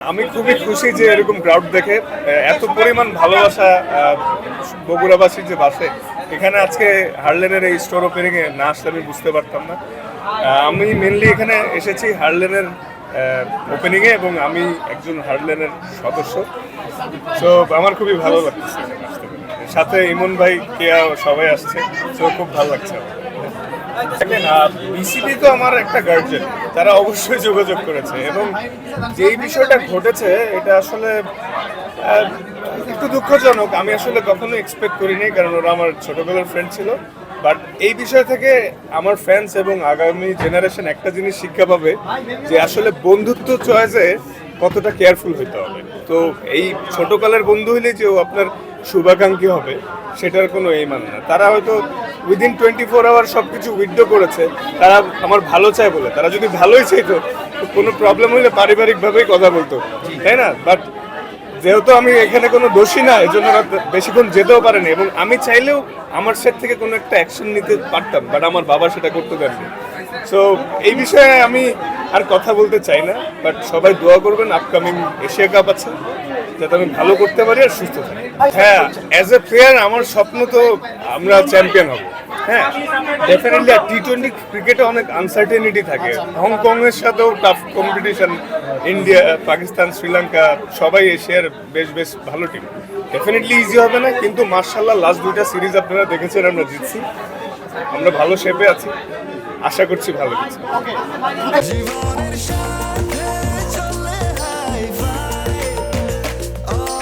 আমি খুবই খুশি যে এরকম ক্রাউড দেখে এত পরিমাণ ভালোবাসা বগুড়াবাসীর যে বাসে এখানে আজকে হার্লেনের এই স্টোর ওপেনিং এ না আসলে আমি বুঝতে পারতাম না আমি মেনলি এখানে এসেছি হার্লেনের ওপেনিং এ এবং আমি একজন হার্লেনের সদস্য তো আমার খুবই ভালো লাগছে। সাথে ইমন ভাই, কেয়া, সবাই আসছে তো খুব ভালো লাগছে আমার। দেখেন বিসিবি তো আমার একটা গার্জেন তারা অবশ্যই যোগাযোগ করেছে এবং যেই বিষয়টা ঘটেছে, এটা আসলে একটু দুঃখজনক। আমি আসলে কখনো এক্সপেক্ট করিনি, কারণ ওরা আমার ছোটবেলার ফ্রেন্ড ছিল। বাট এই বিষয় থেকে আমার ফ্যান্স এবং আগামী জেনারেশন একটা জিনিস শিক্ষা পাবে, যে আসলে বন্ধুত্ব চয়েসে কতটা কেয়ারফুল হইতে হবে। তো এই ছোটকালের বন্ধু হলে যে ও আপনার শুভাকাঙ্ক্ষী হবে, সেটার কোনো এই মানে না। তারা হয়তো উইদিন টোয়েন্টি ফোর আওয়ার সব কিছু উইথড্র করেছে, তারা আমার ভালো চায় বলে। তারা যদি ভালোই চাইতো কোনো প্রবলেম হলে পারিবারিকভাবেই কথা বলতো। তাই না? বাট যেহেতু আমি এখানে কোনো দোষী না এই জন্য বেশিক্ষণ যেতেও পারেনি। এবং আমি চাইলেও আমার সেট থেকে কোনো একটা অ্যাকশন নিতে পারতাম বাট আমার বাবা সেটা করতে দেননি। সো এই বিষয়ে আমি আর কথা বলতে চাই না বাট সবাই দোয়া করবেন আপকামিং এশিয়া কাপ আছে, যাতে আমি ভালো করতে পারি আর সুস্থ থাকি। হ্যাঁ অ্যাজ এ প্লেয়ার আমার স্বপ্ন তো আমরা চ্যাম্পিয়ন হব। হ্যাঁ ডেফিনেটলি টি টোয়েন্টি ক্রিকেটে অনেক আনসার্টেনিটি থাকে। হংকং এর সাথেও tough competition India Pakistan Sri Lanka সবাই এশিয়ার বেশ বেশ ভালো টিম ডেফিনেটলি ইজি হবে না, কিন্তু মার্শাল্লাহ লাস্ট দুইটা সিরিজ আপনারা দেখেছেন, আমরা জিতছি। আমরা ভালো শেপে আছি। আশা করছি ভালো কিছু।